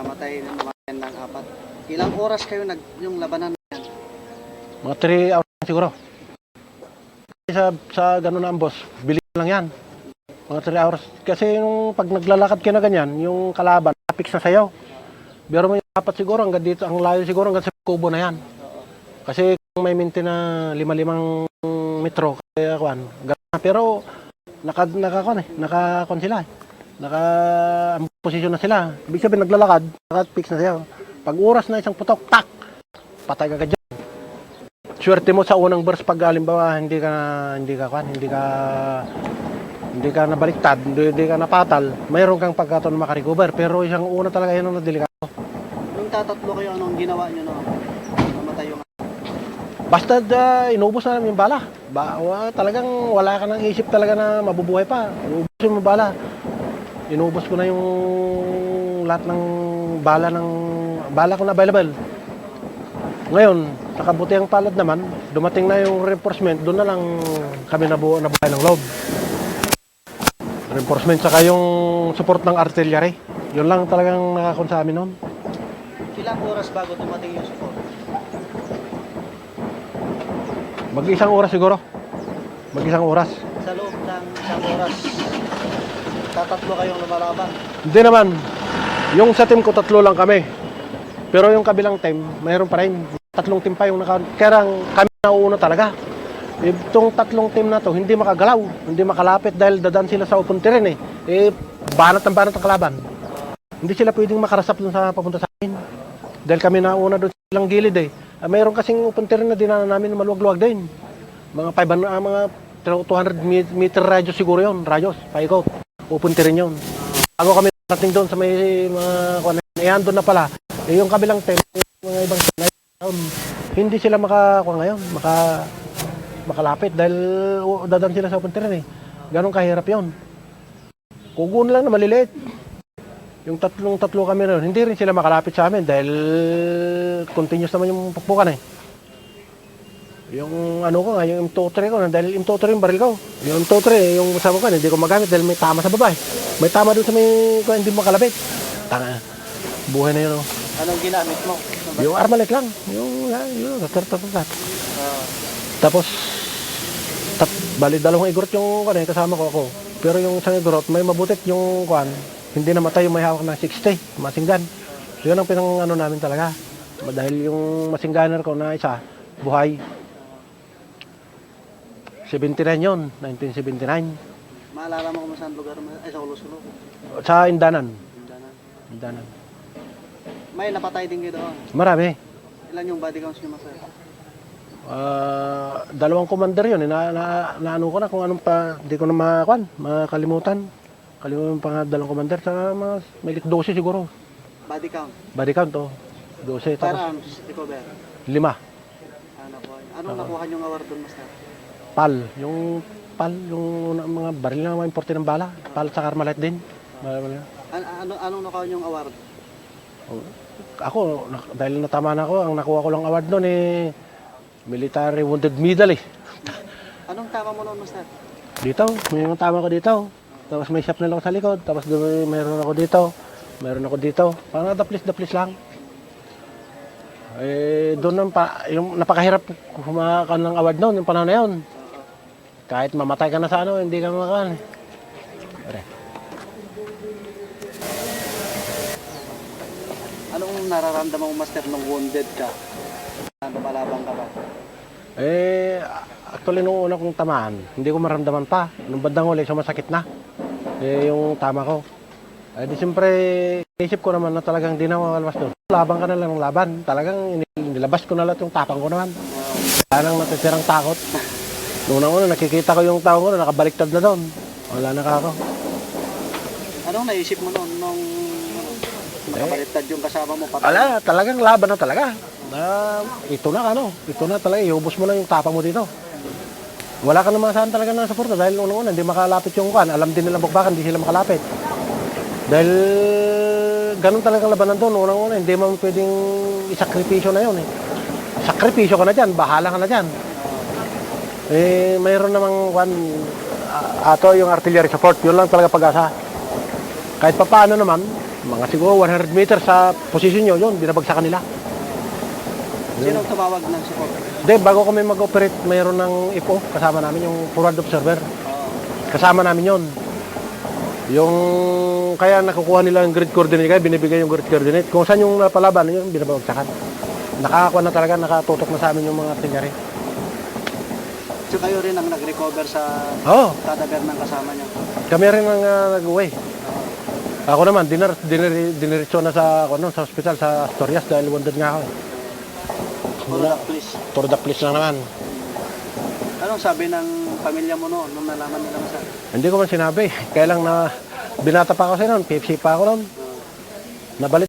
namatay namatay ng apat. Ilang oras kayo nag yung labanan na yan? Mga 3 hours na siguro. Sa, sa ganun na ang boss, bilis lang yan. Mga 3 hours. Kasi yung pag naglalakad ka na ganyan, yung kalaban, fix na sa'yo. Pero may apat siguro, hanggang dito, ang layo siguro hanggang sa kubo na yan. Kasi kung may minti na lima-limang metro, kaya kwan, ganun na. Pero naka, naka, eh, naka, sila eh. Naka, ang posisyon na sila. Ibig sabihin, naglalakad, naka-fix na sa'yo. Pag oras na isang putok, tak! Patay ka ka dyan. Swerte mo sa unang burst pag halimbawa hindi ka hindi ka kwan, hindi ka hindi ka nabaliktad, hindi, hindi ka napatal, mayroon kang pagkataon na makarecover. Pero isang una talaga yun ang nadelikado. Yung tatatlo kayo, anong ginawa nyo no? Namatay yung Basta uh, inubos na namin yung bala. Ba, wa- talagang wala ka nang isip talaga na mabubuhay pa. Inubusin mo bala. Inubos ko na yung lahat ng bala ng bala ko na available. Ngayon, sa kabutihang palad naman, dumating na yung reinforcement, doon na lang kami nabuo na buhay ng loob. Reinforcement saka yung support ng artillery. Yun lang talagang nakakon sa amin noon. Ilang oras bago dumating yung support? Mag-isang oras siguro. Mag-isang oras. Sa loob ng isang oras, tatatlo kayong lumalaban. Hindi naman. Yung sa team ko, tatlo lang kami. Pero yung kabilang team, mayroon pa rin. Tatlong team pa yung naka... Kaya kami na una talaga. Itong tatlong team na to, hindi makagalaw, hindi makalapit dahil dadan sila sa open terrain eh. Eh, banat ang banat ang kalaban. Hindi sila pwedeng makarasap dun sa papunta sa amin. Dahil kami na una doon silang gilid eh. Ah, mayroon kasing open terrain na dinaanan namin na maluwag-luwag din. Mga 500, ah, mga 200 me- meter radius siguro yon radius, paikot. Open terrain yun. Bago kami narating doon sa may mga kuwan, eh, andun na pala. Eh, yung kabilang team, yung mga ibang team, ayun, hindi sila makakuha ngayon, maka makalapit dahil uh, dadan sila sa open terrain eh. Ganon kahirap yon. Kugun lang na maliliit. Yung tatlong tatlo kami yun, hindi rin sila makalapit sa amin dahil continuous naman yung pukpukan eh. Yung ano ko nga, yung M23 ko, dahil M23 yung baril ko. Yung M23, yung kasama ko, hindi ko magamit dahil may tama sa babae. May tama doon sa may, kung hindi mo makalapit. Tanga, buhay na yun. Oh. Anong ginamit mo? Yung armalite lang, yung, ah, yun, tat, tat, tat. Ah, Tapos, tat, bali dalawang igorot yung kan, eh, kasama ko ako. Pero yung isang igorot, may mabutit yung kuan, hindi namatay yung may hawak ng 60, masinggan. Yun ang pinang ano namin talaga. Dahil yung masingganer ko na isa, buhay. 79 yun, 1979. maalala mo kung saan lugar mo? Ay, sa Ulos-Ulo. Sa Indanan. Mindanao. Indanan. May napatay din kayo doon. Marami. Ilan yung body counts nyo, Master? Ah, dalawang commander yun. Eh. Na, na, naano ko na kung anong pa, di ko na makakuan, makalimutan. Kalimutan pa nga dalawang commander. Sa mga, may 12 siguro. Body count. Body count to. 12. Tapos Firearms, recover. lima. Ano po? Anong nakuha nyo award doon, Master? Pal. Yung pal, yung mga baril na mga importe ng bala. Pal sa Carmelite din. An ano, anong nakuha nyo award? Oh, Ako, nak- dahil natama na ako, ang nakuha ko lang award noon eh, military wounded medal eh. Anong tama mo noon, Master? Dito, may mga tama ko dito. Tapos may shop na lang ako sa likod. Tapos doon may- mayroon ako dito. Mayroon ako dito. Parang daplis-daplis lang. Eh, doon nang pa, yung napakahirap kumakan ng award noon, yung panahon na yun. Kahit mamatay ka na sa ano, hindi ka makakan. Pare. Anong nararamdaman mo, Master, nung wounded ka? Na lumalabang ka ba? Eh, actually nung una kong tamaan, hindi ko maramdaman pa. Nung bandang huli, sumasakit na. Eh, yung tama ko. Eh, di siyempre, isip ko naman na talagang di na makalabas doon. Laban ka na lang ng laban. Talagang nilabas ko na lahat yung tapang ko naman. Wala nang natitirang takot. Nung una, nakikita ko yung tao ko na nakabaliktad na doon. Wala na ako. Anong naisip mo noon nung nakabaliktad yung kasama mo? Patay? Wala, talagang laban na talaga. Na, ito na ano, ito na talaga, iubos mo na yung tapang mo dito. Wala ka naman saan talaga ng suporta dahil unang-una hindi makalapit yung kan. Alam din nila bakbakan, hindi sila makalapit. Dahil ganun talagang labanan doon. Unang-una, hindi mo pwedeng isakripisyo na yun eh. Sakripisyo ka na dyan, bahala ka na dyan. Eh, mayroon namang kan, ato yung artillery support, yun lang talaga pag-asa. Kahit pa paano naman, mga siguro 100 meters sa posisyon nyo, yun, binabagsakan nila. Sino tumawag ng support? Hindi, bago kami mag-operate, mayroon ng IPO, kasama namin yung forward observer. Oo. Kasama namin yon. Yung kaya nakukuha nila yung grid coordinate, kaya binibigay yung grid coordinate. Kung saan yung napalaban, yun, binabagsakan. Nakakakuha na talaga, nakatutok na sa amin yung mga artillery. So kayo rin ang nag-recover sa Oo, cadaver ng kasama niyo. kami rin ang uh, nag-uwi. Ako naman, diner, diner, diniretso na sa, ano, sa hospital sa Asturias dahil wounded nga ako. Puro na, please. Toro the police lang naman. Anong sabi ng pamilya mo noon nung nalaman nila sa? Hindi ko man sinabi. Kaya lang na binata pa ako sa noon, PFC pa ako noon. Nabalit